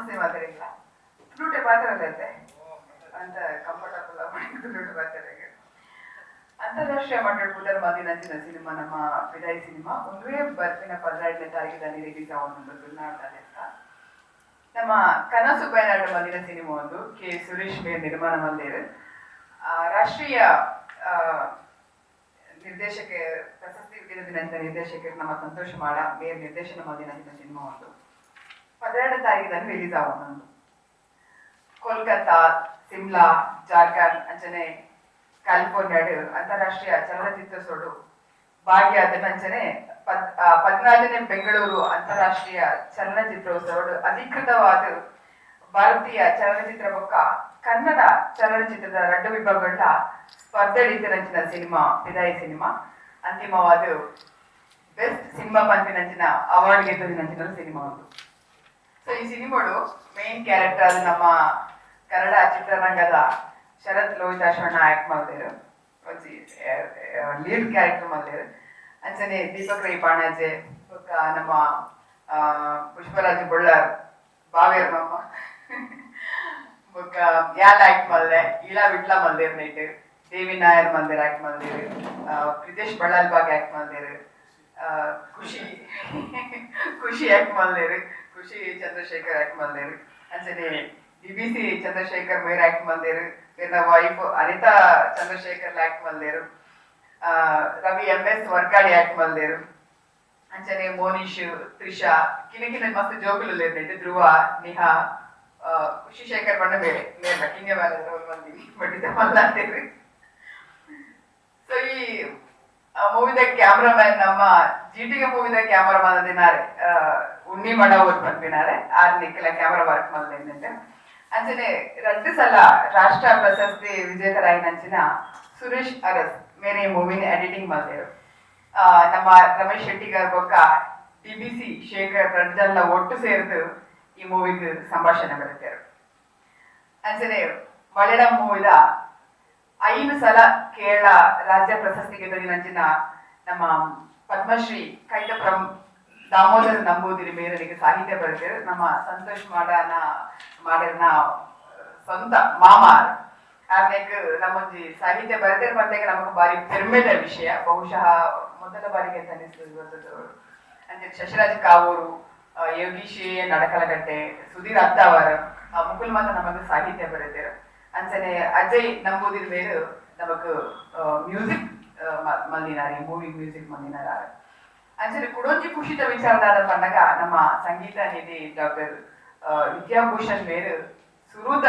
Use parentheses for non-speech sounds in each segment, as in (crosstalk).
ಸಮಸ್ಯೆ ಮಾತಾಡಿಲ್ಲ ಫ್ಲೂಟೆ ಪಾತ್ರ ಅಂತ ಕಂಫರ್ಟಬಲ್ ಫ್ಲೂಟೆ ಮಾತಾಡಕ್ಕೆ ಅಂತಾರಾಷ್ಟ್ರೀಯ ಮಟ್ಟದ ಸಿನಿಮಾ ನಮ್ಮ ವಿದಾಯಿ ಸಿನಿಮಾ. ಒಂದೇ ಬರ್ತಿನ ಪದಿನೆಂಟನೇ ತಾರೀಕಿನಲ್ಲಿ ರಿಲೀಸ್ ತುಳುನಾಡಲ್ಲಿ ಅಂತ. ನಮ್ಮ ಕನಸು ಬಯನಾಡು ಮದಿನ ಸಿನಿಮಾ ಒಂದು ಕೆ. ಸುರೇಶ್ ಮೇ ನಿರ್ಮಾಣ ಆ, ರಾಷ್ಟ್ರೀಯ ನಿರ್ದೇಶಕ ಪ್ರಶಸ್ತಿ ವಿಧಿದಂತ ನಿರ್ದೇಶಕರು ನಮ್ಮ ಸಂತೋಷ್ ಮಾಡ ಮೇರ್ ನಿರ್ದೇಶನ ಮಂದಿನ ಸಿನಿಮಾ ಒಂದು. ತಾರೀಕಿನಲ್ಲಿ ರಿಲೀಸ್ ನಾನು ಕೋಲ್ಕತ್ತಾ ಸಿಮ್ಲಾ, ಜಾರ್ಖಂಡ್, ಅಂಚನೆ ಕ್ಯಾಲಿಫೋರ್ನಿಯಾಡು ಅಂತಾರಾಷ್ಟ್ರೀಯ ಚಲನಚಿತ್ರ ಸೋಡು. ಅಂಚನೆ, ಪದ್ ಪದ್ನಾಲ್ಕನೇ ಬೆಂಗಳೂರು ಅಂತಾರಾಷ್ಟ್ರೀಯ ಚಲನಚಿತ್ರೋತ್ಸವ ಅಧಿಕೃತವಾದ ಭಾರತೀಯ ಚಲನಚಿತ್ರ ಬೊಕ್ಕ ಕನ್ನಡ ಚಲನಚಿತ್ರದ ರಡ್ಡು ವಿಭಾಗಗಳ ಸ್ಪರ್ಧೆ ನಂಚಿನ ಸಿನಿಮಾ, ವಿದಾಯ ಸಿನಿಮಾ, ಅಂತಿಮವಾದ ಬೆಸ್ಟ್ ಸಿನಿಮಾ ಪಂಪಿನಂಚಿನ ಅವಾರ್ಡ್ ಗೆದ್ದಿನಂಚಿನ ಸಿನಿಮಾ ಒಂದು. ಸೊ ಈ ಸಿನಿಮಾಡು ಮೇನ್ ಕ್ಯಾರೆಕ್ಟರ್ ನಮ್ಮ ಕನ್ನಡ ಚಿತ್ರರಂಗದ ಶರತ್ ಲೋಹಿತಾಶ್ವಣ್ಣ ಆಕ್ಟ್ ಮಾಡಿದ್ರು ಲೀಡ್ ಕ್ಯಾರೆಕ್ಟರ್ ಮಾಡಿದ್ರು ಅಂಚನೆ ದೀಪಕ್ ರೈ ಪಾಣಾಜೆ ನಮ್ಮ ಪುಷ್ಪರಾಜ್ ಬೊಳ್ಳಾರ್ ಬಾವೇರ್ ಮಮ್ಮ ಬೊಕ್ಕ ಯಾಲ್ ಆಕ್ಟ್ ಮಲ್ದೆ ಇಳಾ ವಿಟ್ಲ ಮಲ್ದೇರ್ ನೈಟ್. ದೇವಿ ನಾಯರ್ ಮಂದಿರ್ ಆಕ್ಟ್ ಮಲ್ದೇರು ಪ್ರಿತೇಶ್ ಬಳ್ಳಾಲ್ ಬಾಗ್ ಆಕ್ಟ್ ಮಲ್ದೇರು ಖುಷಿ ಖುಷಿ ಆಕ್ಟ್ ಮಲ್ದೇರು ಖುಷಿ ಚಂದ್ರಶೇಖರ್ ಯಾಕ್ ಮಲ್ದೇರು ಅಂಚನೆ ಬಿಬಿಸಿ ಚಂದ್ರಶೇಖರ್ ಮೇರ್ ಆಕ್ಟ್ ಮಲ್ದೇರು ಮೇರ್ನ ವೈಫ್ ಅನಿತಾ ಚಂದ್ರಶೇಖರ್ ಯಾಕ್ ಮಲ್ದೇರು ಆ, Ravi M S Varkadi act ಮಲ್ದೇರು ಅಂಚನೆ ಮೋನಿಶ್ ತ್ರಿಷಾ ಕಿನಕಿನ ಮಸ್ತ್ ಜೋಕುಲು ಲೇರ್ನೈತೆ ಧ್ರುವ ನಿಹಾ ಖುಷಿ ಶೇಖರ್ ಬಣ್ಣ ಬೇರೆ. ನೇರ್ಲ ಕಿಂಗೆ ಮೇಲೆ ಬಂದಿ ಬಡ್ಡಿದ ಮಲ್ಲಾಂತೇವೆ ಸೊ ಈ ಮೂವಿದ ಕ್ಯಾಮ್ರಾಮನ್ ನಮ್ಮ ಜಿಟಿಗೆ ಮೂವಿದ ಕ್ಯಾಮ್ರಾಮನ್ ಅದಿನಾರೆ ಬಂದಿನಾರೆ ಆರ್ ನಿಕ್ಕಲ ಕ್ಯಾಮರಾ ವರ್ಕ್ ಅಂತ ಅಂಚನೆ ರಡ್ಡು ಸಲ ರಾಷ್ಟ್ರ ಪ್ರಶಸ್ತಿ ವಿಜೇತರಾಯಿನಂಚಿನ ಸುರೇಶ್ ಅರಸ್, ಮೇರೆ ಮೂವಿನ ಎಡಿಟಿಂಗ್ ಮಾಡಿದ್ರು ನಮ್ಮ ರಮೇಶ್ ಶೆಟ್ಟಿ ಗಾರ್ ಬೊಕ್ಕ ಡಿ ಬಿ ಸಿ ಶೇಖರ್ ರಡ್ಜಲ್ಲ ಒಟ್ಟು ಸೇರಿದು ಈ ಮೂವಿಗೆ ಸಂಭಾಷಣೆ ಬರೀತಾರೆ ಅಂಚನೆ ಮಳೆಡ ಮೂವಿದ ಐದು ಸಲ ಕೇರಳ ರಾಜ್ಯ ಪ್ರಶಸ್ತಿ ದೊರೆಯಿನಂಚಿನ ನಮ್ಮ ಪದ್ಮಶ್ರೀ ಕೈತ ಪ್ರಮ್ ದಾಮೋದರ ನಂಬೂದಿರಿ ಮೇರನಿಗೆ ಸಾಹಿತ್ಯ ಬರೆದಿರು. ನಮ್ಮ ಸಂತೋಷ್ ಮಾಡನ, ಮಾಡಿರ್ನ ಸ್ವಂತ ಮಾಮಾರ್ ಆಮೇಲೆ ನಮ್ಮೊಂಜಿ ಸಾಹಿತ್ಯ ಬರೆದಿರ ಮತ್ತೆ ನಮಗೆ ಬಾರಿ ಪೆರ್ಮೆದ ವಿಷಯ. ಬಹುಶಃ ಮೊದಲ ಬಾರಿಗೆ ಅನಿಸ್ತದೆ ಅಂದ್ರೆ ಶಶಿರಾಜ್ ಕಾವೂರು ಯೋಗೀಶಿ ನಡಕಲಗಟ್ಟೆ ಸುಧೀರ್ ಅತ್ತಾವರ್ ಮುಕುಲ್ ಮಾತ್ರ ನಮಗೆ ಸಾಹಿತ್ಯ ಬರೆದಿರು. ಅಂಚನೆ ಅಜಯ್ ನಂಬೂದಿರ್ ಮೇಲೆ ನಮಗೆ ಮ್ಯೂಸಿಕ್ ಮಲ್ಲಿನಾರಿ ಮೂವಿ ಮ್ಯೂಸಿಕ್ ಮಲ್ದಿನಾರ ಅಂಚನೆ ಕುಡೊಂಜಿ ಕುಷಿತ ವಿಚಾರದಾದ ಪಂಡಗ ನಮ್ಮ ಸಂಗೀತ ನಿಧಿ ಡಾಕ್ಟರ್ ವಿದ್ಯಾಭೂಷಣ್ ಮೇಲು ಸುರುದ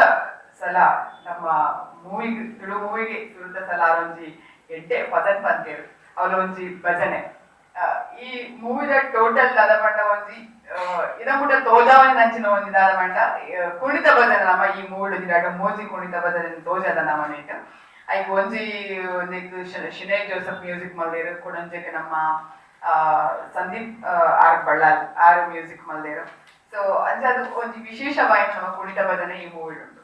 ಸಲ ನಮ್ಮ ಮೂವಿಗೆ, ತುಳು ಮೂವಿಗೆ ಸುರುದ ಸಲ ಅವರೊಂಜಿ ಎಡ್ಡೆ ಪದನ್ ಪಂತೇರು ಅವರ ಒಂಜಿ ಭಜನೆ ಈ ಮೂವಿದ ಟೋಟಲ್ ದಾದ ಪಂಡ ಒಂಜಿ ಇದ ಮುಟ್ಟ ತೋಜಾವನಿ ನಂಚಿನ ಒಂಜಿ ದಾದ ಪಂಡ ಕುಣಿತ ಭಜನೆ ನಮ್ಮ ಈ ಮೂಡು ದಿನ ಮೋಜಿ ಕುಣಿತ ಭಜನೆ ತೋಜದ ನಮ್ಮ ನೀಟ್ ಐಕ್ ಒಂಜಿ ಒಂದಿಕ್ ಶಿನೇ ಜೋಸಫ್ ಮ್ಯೂಸಿಕ್ ಮಲ್ದೇರು ಕೊಡೊಂಜಕ್ಕೆ ನಮ್ಮ ಸಂದೀಪ್ ಆರ್ ಬಳ್ಳಾಲ್ ಆರ್ ಮ್ಯೂಸಿಕ್ ಮಲ್ದೇರು ಸೊ ಅಂದ್ರೆ ಅದು ಒಂದು ವಿಶೇಷವಾಗಿ ನಮ್ಮ ಕುಣಿತ ಬದನೆ ಈ ಮೂವಿ ಉಂಟು.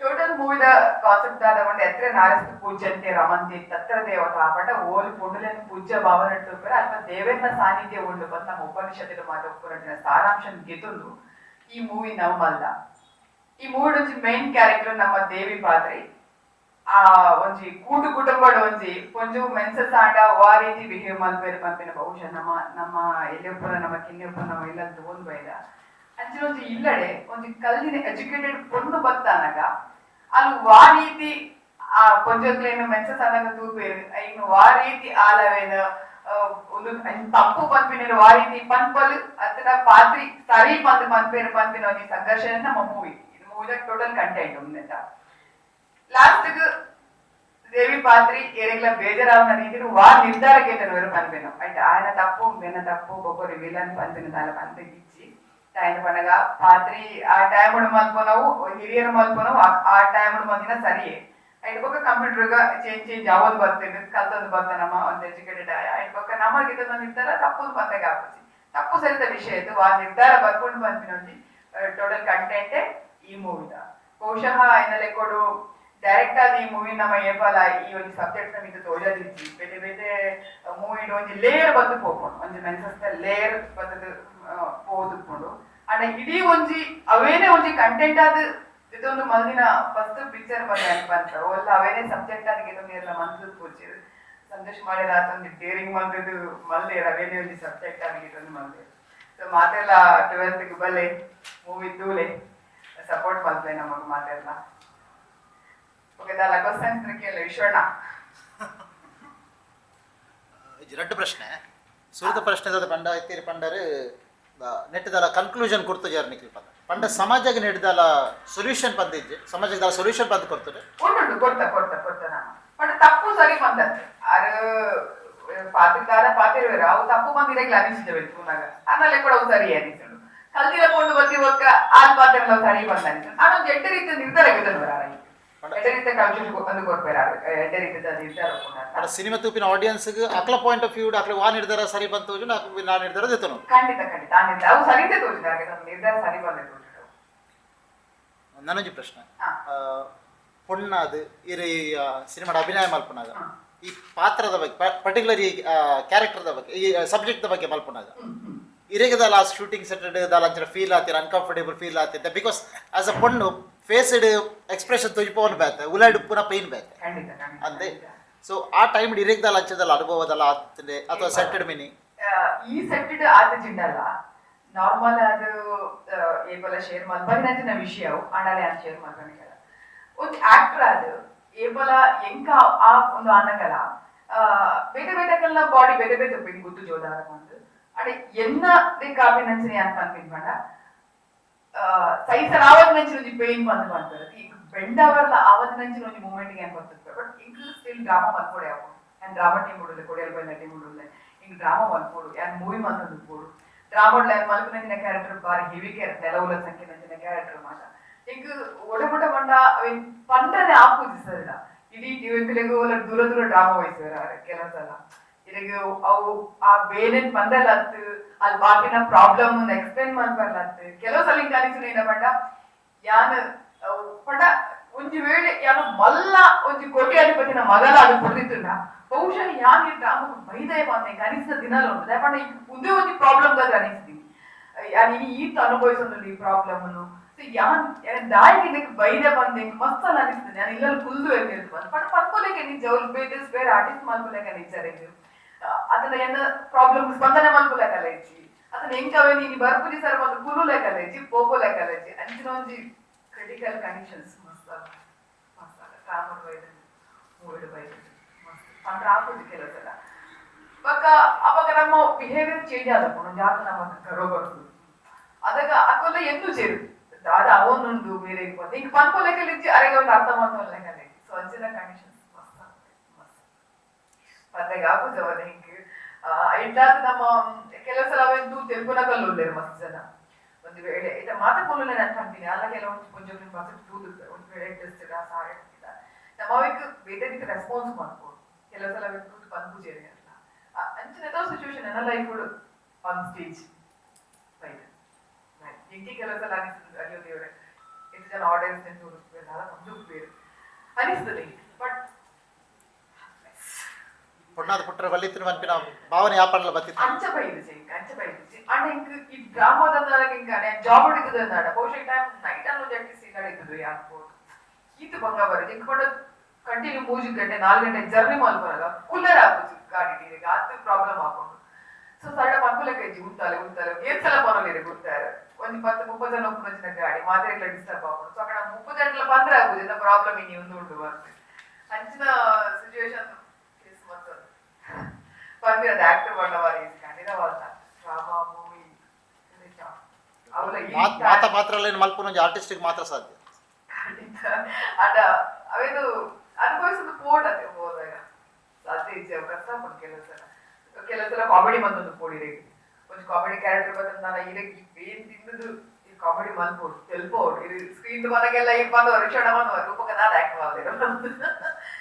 ಟೋಟಲ್ ಮೂವಿದ ಕಾನ್ಸೆಪ್ಟ್ ಆದಗೊಂಡು ಎತ್ರ ನಾರಸ್ತು ಪೂಜ್ಯಂತೆ ರಮಂತೆ, ತತ್ರ ದೇವತ ಆಪಟ ಓಲ್ ಪುಂಡಲೆನ್ ಪೂಜ್ಯ ಭಾವನೆ ಟುಪ್ಪರ ಅಥವಾ ದೇವೇಂದ್ರ ಸಾನ್ನಿಧ್ಯ ಉಂಡು ಬಂದ ನಮ್ಮ ಉಪನಿಷತ್ತಿನ ಮಾತು ಸಾರಾಂಶ ಗೆದ್ದುಂಡು ಈ ಮೂವಿ ನಮ್ಮಲ್ಲ ಈ ಮೂವಿ ಮೈನ್ ಕ್ಯಾರೆಕ್ಟರ್ ನಮ್ಮ ದೇವಿ ಪಾತ್ರಿ ಆ ಒಂಜಿ ಕೂಟು ಕುಟುಂಬಡ್ ಒಂಜಿ ಕೊಂಚ ಮೆನ್ಸಸ್ ಆಂಡ ಆ ರೀತಿ ಬಿಹೇವ್ ಮಲ್ಪೇರು ಪಂಪಿನ ಬಹುಶಃ ನಮ್ಮ ನಮ್ಮ ಎಲ್ಲಿಯೊಬ್ಬರ ನಮ್ಮ ಕಿನ್ನೆೊಬ್ಬರ ನಮ್ಮ ಇಲ್ಲ ತಗೊಂಡ್ ಬೈದ ಅಂಚಿನ ಒಂಜಿ ಇಲ್ಲಡೆ ಒಂಜಿ ಕಲ್ಲಿನ ಎಜುಕೇಟೆಡ್ ಪೊಣ್ಣು ಬತ್ತಾನಗ ಅಲ್ಲಿ ವಾ ರೀತಿ ಆ ಕೊಂಚಕ್ಲೇನು ಮೆನ್ಸಸ್ ಆದಾಗ ತೂಪೇರು ಇನ್ನು ವಾ ರೀತಿ ಆಲವೇನ ಆ, ಒಂದು ತಪ್ಪು ಪಂಪಿನ ವಾ ರೀತಿ ಪಂಪಲು ಅತನ ಪಾತ್ರಿ ಸರಿ ಪಂದ್ ಪಂಪೇರು ಪಂಪಿನ ಒಂಜಿ ಸಂಘರ್ಷ ನಮ್ಮ ಮೂವಿ ಮೂವಿದ ಟೋಟಲ್ ಕಂಟೆಂಟ್ ಉಂದೆಂತ ಲಾಸ್ಟ್ಗೂ దేవి పాత్రి ఏరికల బేజరావు అనేది వారు నిర్ధారకేతను వేరు పనిపోయినాం అంటే ఆయన తప్పు మెన్న తప్పు ఒక్కొక్కరి వీళ్ళని పంపిన దాని పంపించి ఆయన పండగ పాత్రి ఆ టైముడు మలుపునవు హిరియర్ మలుపునవు ఆ టైముడు మధ్యన సరియే ఆయన పక్క కంప్యూటర్గా చేంజ్ చేంజ్ అవ్వదు బರ್ತೇನೆ ಕಲ್ತದ್ದು ಬರ್ತಾನಮ್ಮ ಒಂದು ಎಜುಕೇಟೆಡ್ ఆయన ಪಕ್ಕ ನಮಗೆ ಇದೊಂದು ನಿರ್ಧಾರ ತಪ್ಪದು కాబట్టి. తప్పు ತಪ್ಪು విషయం ವಿಷಯ ಇದು నిర్ధార ನಿರ್ಧಾರ ಬರ್ಕೊಂಡು టోటల్ ಟೋಟಲ್ ఈ ಈ ಮೂವಿದ ಬಹುಶಃ ಆಯ್ನ ಲೆಕ್ಕೋಡು ಡೈರೆಕ್ಟ್ ಆಗಿ ಈ ಮೂವಿ ನಮ್ಮ ಏಪಲ ಈ ಒಂದು ಸಬ್ಜೆಕ್ಟ್ ನಮಗೆ ತೋಜದಿಜ್ಜಿ ಬೇರೆ ಬೇರೆ ಮೂವಿ ಒಂದು ಲೇಯರ್ ಬಂದು ಹೋಗ್ಕೊಂಡು ಒಂದು ಮೆನ್ಸಸ್ ಲೇಯರ್ ಬಂದದ್ದು ಓದಿಕೊಂಡು ಅಂಡ್ ಇಡೀ ಒಂಜಿ, ಅವೇನೇ ಒಂಜಿ ಕಂಟೆಂಟ್ ಆದ ಇದೊಂದು ಮಲ್ದಿನ ಫಸ್ಟ್ ಪಿಕ್ಚರ್ ಬಂದ ಅಂತ. ಒಲ್ಲ ಅವೇನೇ ಸಬ್ಜೆಕ್ಟ್ ಆದ ಇದೊಂದು ಎಲ್ಲ ಮಂತ್ರದ ಪೂಜಿರು ಸಂತೋಷ್ ಮಾಡಿದ ಆತೊಂದು ಡೇರಿಂಗ್ ಬಂದದ್ದು ಮಲ್ದೇರ ಅವೇನೇ ಒಂದು ಸಬ್ಜೆಕ್ಟ್ ಆಗಿ ಇದೊಂದು ಮಲ್ದೇರು ಸೊ ಮಾತೆಲ್ಲ ಟ್ವೆಲ್ತ್ಗೆ ಬಲೆ ಮೂವಿ ದೂಲೆ ಸಪೋರ್ಟ್ ಮಾಡ್ತೇನೆ ನಮಗೆ ಮಾತೆಲ್ಲ ಓಕೆ ದಾಲ ಕ್ವಶನ್ಸ್ ಕೇಳ ವಿಶ್ವಣ್ಣ ಇದು ಎರಡು ಪ್ರಶ್ನೆ ಸುರಿದ ಪ್ರಶ್ನೆ ದಾದ ಪಂಡ ಎತ್ತೇರಿ ಪಂಡರು ನೆಟ್ಟದಲ್ಲ ಕನ್ಕ್ಲೂಷನ್ ಕೊಡ್ತು ಜಾರು ನಿಖಿಲ್ ಪಂಡ ಪಂಡ ಸಮಾಜಕ್ಕೆ ನೆಡ್ದಲ್ಲ ಸೊಲ್ಯೂಷನ್ ಪಂದಿಜ್ಜೆ ಸಮಾಜಕ್ಕೆ ದಾಲ ಸೊಲ್ಯೂಷನ್ ಪಂದ್ ಕೊಡ್ತಾರೆ ಉಂಟು ಕೊಡ್ತಾ ಕೊಡ್ತಾ ಕೊಡ್ತಾ ನಾನು ಬಟ್ ತಪ್ಪು ಸರಿ ಬಂದದ್ದು ಆರು ಪಾತಿರ್ದಾರ ಪಾತಿರುವೇರು ಅವು ತಪ್ಪು ಬಂದಿರಲ್ಲ ಅನಿಸಿದವೆ ಪುನಃ ಅದಲ್ಲೇ ಕೂಡ ಅವು ಸರಿ ಅನಿಸಲು ಕಲ್ತಿರ ಕೊಂಡು ಬತ್ತಿ ಒಕ್ಕ ಆಲ್ ಪಾತ್ರ ಸರಿ ಬಂದ ಅನಿಸಲು ನಾನು ಎಡ್ಡ ರೀತಿಯ ನಿರ್ಧಾರ ಆಗಿದ್ದನು ಬರಾರ ಒಂದು ನಿರ್ಧಾರ ಪಂಡ ಪುನಃ ಸಿನಿಮಾ ತೂಪಿನ ಆಡಿಯನ್ಸ್ ಅಕ್ಲ ಪಾಯಿಂಟ್ ಆಫ್ ವ್ಯೂ ಅಕ್ಲ ವಾ ನಿರ್ಧಾರ ಸರಿ ಬಂತು ನಾಲ್ಕು ನಾ ನಿರ್ಧಾರ ದೇತನು ಖಂಡಿತ ಖಂಡಿತ. ಆ ನಿರ್ಧಾರ ಅವು ಸರಿತೆ ತೋರಿಸಿದಾಗ ನಮ್ಮ ನಿರ್ಧಾರ ಸರಿ ಬಂದೆ ತೋರಿಸಿದವು ನನಗೆ ಪ್ರಶ್ನೆ. ಸಿನಿಮಾದ ಇರು ಈ ಸಿನಿಮಾಡ ಅಭಿನಯ ಮಲ್ಪನಾಗ. ಈ ಪಾತ್ರದ ಬಗ್ಗೆ ಪರ್ಟಿಕ್ಯುಲರ್ ಈ ಕ್ಯಾರೆಕ್ಟರ್ದ ಬಗ್ಗೆ ಈ ಸಬ್ಜೆಕ್ಟ್ ಬಗ್ಗೆ ಮಲ್ಪನಾಗ. ಇರೇಗದ ಲಾಸ್ಟ್ ಶೂಟಿಂಗ್ ಸೆಟೆಡ್ ದಾಲ ಫೀಲ್ ಆತಿರ ಅನ್ಕಂಫರ್ಟೇಬಲ್ ಫೀಲ್ ಆತಿದ್ದ ಬಿಕಾಸ್ ಆಸ್ ಅ ಪೊಣ್ಣು ಫೇಸ್ಡ್ ಎಕ್ಸ್ಪ್ರೆಷನ್ ತೋಜಿಪೋನ್ ಬೇತೆ ಉಲಾಡ್ ಪೂರ ಪೈನ್ ಬೇತೆ ಖಂಡಿತ ಖಂಡಿತ ಅಂದೆ. ಸೊ ಆ ಟೈಮ್ ಇರೇಗದ ಅಂಚದಲ್ಲ ಅನುಭವದಲ್ಲ ಆತದೆ ಅಥವಾ ಸೆಟ್ಟೆಡ್ ಮಿನಿ ಈ ಸೆಟ್ಟೆಡ್ ಆದ ಜಿಂಡಲ್ಲ. ನಾರ್ಮಲ್ ಅದು ಏಬಲ ಶೇರ್ ಮಲ್ಪನಿನ ವಿಷಯವು ಆಡಲೆ ಅಂತ ಶೇರ್ ಮಲ್ಪನಿಗಳ ಒಂದು ಆಕ್ಟರ್ ಅದು ಏಬಲ ಎಂಕ ಆ ಒಂದು ಆನಗಲ ಬೇತೆ ಕಲ್ಲ ಬಾಡಿ ಬೇರೆ ಬೇರೆ ಉಪ್ಪಿನ ಗುದ್ದು ಜೋದಾರ ಒಂದು ಅಡೆ ಎನ್ನ ಕಾಪಿ ನಂಚಿನಿ ಅಂತ ಅನ್ಪಿನ್ಕೊಂಡ ಸೈಸರ್ ಆವತ್ ನಂಚಿನ ಒಂಜಿ ಪೇನ್ ಬಂದು ಮಾಡ್ತಾರೆ ಈಗ ಬೆಂಡವರ್ಲ ಆವತ್ ನಂಚಿನ ಒಂಜಿ ಮೂಮೆಂಟ್ಗೆ ಅನ್ಕೊಳ್ತಾರೆ ಬಟ್ ಇಂಕ್ ಸ್ಟಿಲ್ ಡ್ರಾಮಾ ಮಲ್ಕೊಡೆ ಅವು ನಾನು ಡ್ರಾಮಾ ಟೀಮ್ ಉಡಲೆ ಕೊಡಿಯಲ್ ಬೈ ಟೀಮ್ ಉಡಲೆ ಹಿಂಗ್ ಡ್ರಾಮಾ ಮಲ್ಕೊಡು ಯಾನ್ ಮೂವಿ ಮಲ್ತೊಂದು ಪೋಡು ಡ್ರಾಮಾಡ್ಲ ಮಲ್ಕು ನಂಚಿನ ಕ್ಯಾರೆಕ್ಟರ್ ಬಾರಿ ಹೆವಿ ಕ್ಯಾರೆಕ್ಟರ್ ನೆಲವುಲ ಸಂಖ್ಯೆ ನಂಚಿನ ಕ್ಯಾರೆಕ್ಟರ್ ಮಾತ ಇಂಕ್ ಒಡಮುಟ ಮಂಡ ಅವೇನ್ ಪಂಡನೆ ಆಪೂಜಿಸಲ್ಲ ಇಡೀ ಇವೆಂಕಲೆಗೂ ದೂರ ದೂರ ಡ್ರಾಮಾ ವಹಿಸಿದಾರೆ ಕೆಲವು ಸಲ ಇದಕ್ಕೆ ಅವು ಆ ಬೇಲೆನ್ ಬಂದಲ್ಲತ್ತು ಅಲ್ಲಿ ಬಾಕಿನ ಪ್ರಾಬ್ಲಮ್ ಎಕ್ಸ್ಪ್ಲೇನ್ ಮಾಡ್ಬಾರ್ಲತ್ತು. ಕೆಲವು ಸಲ ಅನಿಸಿನ ಏನ ಪಂಡ ಯಾನ್ ಪಂಡ ಒಂಜಿ ವೇಳೆ ಯಾನು ಮಲ್ಲ ಒಂಜಿ ಕೋಟಿ ಅಧಿಪತಿನ ಮಗಲ ಅದು ಕೊಡ್ದಿತ್ತುಂಡ ಬಹುಶಃ ಯಾನ್ ಈ ಡ್ರಾಮ ಬೈದೇ ಬಂದೆ ಅನಿಸಿದ ದಿನಲ್ಲ ಉಂಟು ಪಂಡ ಈ ಒಂದೇ ಒಂಜಿ ಪ್ರಾಬ್ಲಮ್ ಗಾದ್ರೆ ಅನಿಸ್ತೀನಿ ಯಾನ್ ಈ ಈತ ಅನುಭವಿಸೋದು ಈ ಪ್ರಾಬ್ಲಮ್ ಅನ್ನು. ಯಾನ್ ದಾಯಿಗೆ ಇದಕ್ಕೆ ಬೈದೆ ಬಂದೆ ಮಸ್ತ್ ಅಲ್ಲ ಅನಿಸ್ತದೆ. ನಾನು ಇಲ್ಲ ಕುಲ್ದು ಎಲ್ಲಿರ್ತು ಪಂಡ ಬಟ್ ಪಡ್ಕೊಲೇಕೆ ನಿಜ ಅವ್ರು ಬೇರೆ ಬೇರೆ ಆರ್ಟಿಸ್ಟ್ ಮಾಡ್ಕೊಲೇಕೆ ನಿಜ ಅದನ್ನ ಏನ ಪ್ರಾಬ್ಲಮ್ ಸ್ಪಂದನೆ ಮಾಡ್ಕೊಲೇಕಲ್ಲ ಇಜ್ಜಿ ಅದನ್ನ ಹೆಂಗವೇ ನೀನು ಬರ್ಪುರಿ ಸರ್ ಒಂದು ಕುಲು ಲೆಕ್ಕಲ್ಲ ಇಜ್ಜಿ ಪೋಪೋ ಲೆಕ್ಕಲ್ಲ ಇಜ್ಜಿ ಅಂಚಿನ ಒಂಜಿ ಕ್ರಿಟಿಕಲ್ ಕಂಡೀಷನ್ಸ್ ಮಸ್ತ್ ಅಲ್ಲ ಮಸ್ತ್ ಅಲ್ಲ ಕಾಮರ್ ಬೈದ ಮೂವಿಡ್ ಬೈದ ಮಸ್ತ್ ಅಂದ್ರೆ ಆಪೋಸಿಟ್ ಕೆಲಸ ಅಲ್ಲ ಇವಾಗ ಅವಾಗ ನಮ್ಮ ಬಿಹೇವಿಯರ್ ಚೇಂಜ್ ಆದಪ್ಪ ಒಂದು ಜಾಗ ನಮ್ಮ ಕರೋ ಬರ್ತದೆ ಅದಾಗ ಅಕ್ಕೊಲ್ಲ ಎಂದು ಸೇರು ಅದ ಅವನೊಂದು ಬೇರೆ ಇರ್ಬೋದು ಈಗ ಪನ್ಕೋ ಲೆಕ್ಕಲ್ಲಿ ಇಜ್ಜಿ ಅರೆಗೆ ಒಂದು ಅರ್ಥ ಮಾಡ್ಕೊ ಲೆಕ್ಕಲ್ಲ ಸೊ ಅಂಚಿನ ಕಂಡೀಷನ್ಸ್ ಮಸ್ತ್ ಮಸ್ತ್ ಮತ್ತೆ ಆಪೋಸವದ ಹಿಂಗೆ? ಇಟ್ಲಾದ ನಮ್ಮ ಕೆಲವು ಸಲ ಅವೆಂದು ತೆಲುಗುನಗಲ್ಲು ಉಳ್ಳೇರು ಮಸ್ತ್ ಜನ. ಒಂದು ವೇಳೆ ಇದ ಮಾತಕೊಳ್ಳಲೆ ನಾನು ಅಂತೀನಿ ಅಲ್ಲ, ಕೆಲವೊಂದು ಕೊಂಚ ಮಸ್ತ್ ತೂದು ಒಂದು ವೇಳೆ ಟೆಸ್ಟ್ ಸಾರಿ ಅಂತಿಲ್ಲ ನಮ್ಮ ಅವಿಗೆ ಬೇರೆ ರೀತಿ ರೆಸ್ಪಾನ್ಸ್ ಮಾಡ್ಬೋದು. ಕೆಲವು ಸಲ ಅವೆ ತೂತು ಬಂದು ಜೇರಿ ಅಂತ ಅಂಚಿನ ಏದೋ ಸಿಚುವೇಶನ್ ನನ್ನ ಲೈಫ್ ಆನ್ ಸ್ಟೇಜ್ ರೈಟ್ ಇಂಟಿ ಕೆಲವು ಸಲ ಅನಿಸ್ತದೆ, ಅಯ್ಯೋ ದೇವ್ರೆ, ಎಷ್ಟು ಜನ ಆಡಿಯನ್ಸ್ ನಿಂತು ನಾನು ನಮ್ದು ಬೇರೆ. ಅನಿಸ್ತದೆ. ಬಟ್ ಪುಣ್ಣಾದ ಪುಟ್ಟರ ಬಲ್ಲಿತ್ತಿನ ಮನ್ಪಿನ ಭಾವನೆ ಯಾಪಣಲ ಬತ್ತಿತ್ತು ಅಂಚ ಬೈದಿಸಿ ಅಂಚ ಬೈದಿಸಿ ಅಣ್ಣ ಇಂಕ್ ಈ ಗ್ರಾಮದದೊಳಗೆ ಇಂಗಾನೆ ಜಾಬ್ ಹುಡುಕಿದ್ರು ಅಂದಾಡ ಬಹುಶಃ ಟೈಮ್ ನೈಟ್ ಅಲ್ಲೂ ಜಟ್ಟಿ ಸಿಗಳಿದ್ರು ಯಾಕೋ ಈತು ಭಂಗ ಬರುತ್ತೆ ಇಂಕ್ ಕೊಂಡು ಕಂಟಿನ್ಯೂ ಮೂರು ಗಂಟೆ ನಾಲ್ಕು ಗಂಟೆ ಜರ್ನಿ ಮಾಡ್ಬಾರಲ್ಲ ಕುಲ್ಲರ್ ಆಗ್ಬೋದು ಗಾಡಿ ನೀರಿಗೆ ಅದು ಪ್ರಾಬ್ಲಮ್ ಆಗ್ಬೋದು ಸೊ ಸಣ್ಣ ಮಕ್ಕಳ ಕೈಜಿ ಉಂಟಾಲೆ ಉಂಟಾಲೆ ಏನ್ ಸಲ ಬರೋಲ್ಲ ಗೊತ್ತಾರೆ ಒಂದು ಪತ್ತು ಮುಪ್ಪತ್ತು ಜನ ಒಪ್ಪು ಗಾಡಿ ಮಾತ್ರೆ ಎಲ್ಲ ಡಿಸ್ಟರ್ಬ್ ಆಗ್ಬೋದು ಸೊ ಅಕ್ಕ ಮುಪ್ಪತ್ತು ಜನಲ ಬಂದ್ರೆ ಆಗ್ಬೋದು ಪ್ರಾಬ್ಲಮ್ ಇನ್ನೊಂದು ಉಂಟು ಬರ್ತದೆ ಅಂಚಿನ ಸಿಚುವೇಶನ್ ಬಂದಿರೋದು ಆಕ್ಟಿವ್ ಮಾಡವಾರಿ ಖಂಡಿತವಾದ ಡ್ರಾಮಾ ಮೂವಿ ಅವಳ ಈ ಮಾತ್ ಮಾತ ಮಾತ್ರ ಅಲ್ಲ ಏನು ಮಲ್ಪು ನಂಗೆ ಆರ್ಟಿಸ್ಟಿಗೆ ಮಾತ್ರ ಸಾಧ್ಯ. ಖಂಡಿತ. ಅಡ ಅವೇನು ಅನುಭವಿಸೋದು ಪೋಟ್ ಅದೇ ಹೋದಾಗ. ಸಾಧ್ಯ ಕೆಲವು ಸಲ ಕೆಲವು ಸಲ ಕಾಮಿಡಿ ಬಂದೊಂದು ಪೋಡಿರೆ ಒಂದು ಕಾಮಿಡಿ ಕ್ಯಾರೆಕ್ಟರ್ ಬಂದ್ರೆ ನಾನು ಇರಗೆ ಏನು ತಿನ್ನದು ಈ ಕಾಮಿಡಿ ಮಲ್ಪೋಡು ತೆಲ್ಪೋಡು ಇದು ಸ್ಕ್ರೀನ್ ಮನೆಗೆಲ್ಲ ಈಗ ಬಂದು ರಿಷಣ ಬಂದು ರೂಪಕ ನಾನು ಆಕ್ಟ್ ಮಾಡಿದೆ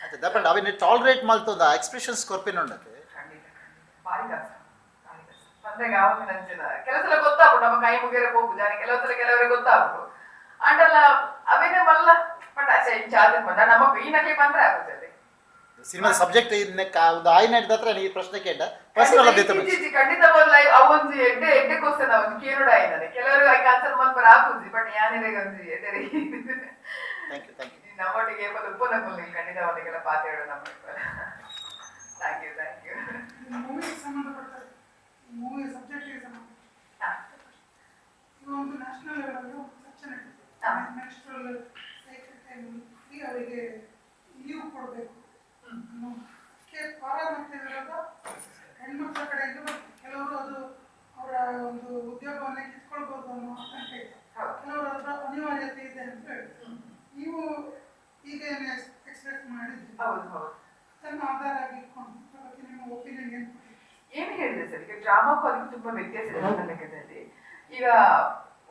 ಅದೇ ದಪ್ಪಂಡ ಅವಿನ ಟಾಲರೇಟ್ ಮಲ್ತದ ಎಕ್ಸ್ಪ್ರೆಷನ್ಸ್ ಕೊರ್ಪಿನ ಬಂದಾಗ ನಂಚಿನ ಕೆಲವು ಸಲ ನಮ್ಮ ಕೈ ಮುಗಿಯರೆ ಹೋಗು ಜಾರಿ ಕೆಲವು ಸಲ ಕೆಲವರಿಗೆ ಗೊತ್ತಾಗ್ಬಿಡು ಅಂಡಲ್ಲ ಅವೇನೇ ಮಲ್ಲ ಬಟ್ ಆಚೆ ಚಾದ ಬಂದ ನಮ್ಮ ಬೀನಕ್ಕೆ ಬಂದ್ರೆ ಆಗುತ್ತದೆ ಸಿನಿಮಾ ಸಬ್ಜೆಕ್ಟ್ ಒಂದು ಆಯ್ನ ಹಿಡ್ದತ್ರ ನೀ ಪ್ರಶ್ನೆ ಕೇಳ ಪರ್ಸನಲ್ ಅದೇ ಖಂಡಿತ ಅವೊಂದು ಎಡ್ಡೆ ಎಡ್ಡೆ ಕೋಸನ ಅವನು ಕೇರುಡ ಆಯ್ನದೆ ಕೆಲವರು ಐ ಆನ್ಸರ್ ಮಲ್ಪರ ಆಪುಜಿ ಬಟ್ ಯಾನಿರೇ ಒಂದು ಎಡ್ಡೆ ಥ್ಯಾಂಕ್ ಯು ಥ್ಯಾಂಕ್ ಯು ನಮ್ಮೊಟ್ಟಿಗೆ ಉಪ್ಪನ ಕೊಲ್ಲಿ ಖಂಡಿತ ಅವನಿಗೆಲ್ಲ ಪಾತ್ರ ನಮ್ಮ ಥ್ಯಾಂಕ್ ಯು ಥ್ಯಾಂಕ್ ಯು ಮೂವಿಗೆ ಸಂಬಂಧಪಡ್ತಾರೆ ಮೂವಿ ಸಬ್ಜೆಕ್ಟಿಗೆ ಸಂಬಂಧ ಇವ ಒಂದು ನ್ಯಾಷನಲ್ ಲೆವೆಲ್ ಸೆಕ್ಷನ್ ಹಾ. ನ್ಯಾಷನಲ್ ಈ ಅವರಿಗೆ ಲೀವ್ ಕೊಡಬೇಕು. ಕೆ ಮತ್ತೆ ವಿರೋಧ ಹೆಣ್ಮಕ್ಳ ಕಡೆಯಿಂದ ಕೆಲವರು ಅದು ಅವರ ಒಂದು ಉದ್ಯೋಗವನ್ನು ಕಿತ್ಕೊಳ್ಬೋದು ಅನ್ನೋ ಆತಂಕ ಇದೆ ಕೆಲವರು ಅದರ ಅನಿವಾರ್ಯತೆ ಇದೆ ಅಂತ ಹೇಳಿ ನೀವು ಈಗ ಎಕ್ಸ್ಪ್ರೆಸ್ ಮಾಡಿದ್ರಿ ಹೌದು ಹೌದು. ಅದನ್ನು ಆಧಾರ ಆಗಿ ಇಟ್ಕೊಂಡು ಬಗ್ಗೆ ಏನು ಹೇಳಿದೆ ಸರ್? ಈಗ ಡ್ರಾಮಾ ಅದಕ್ಕೂ ತುಂಬಾ ವ್ಯತ್ಯಾಸ ಇದೆ ನನ್ನ ಲೆಕ್ಕದಲ್ಲಿ. ಈಗ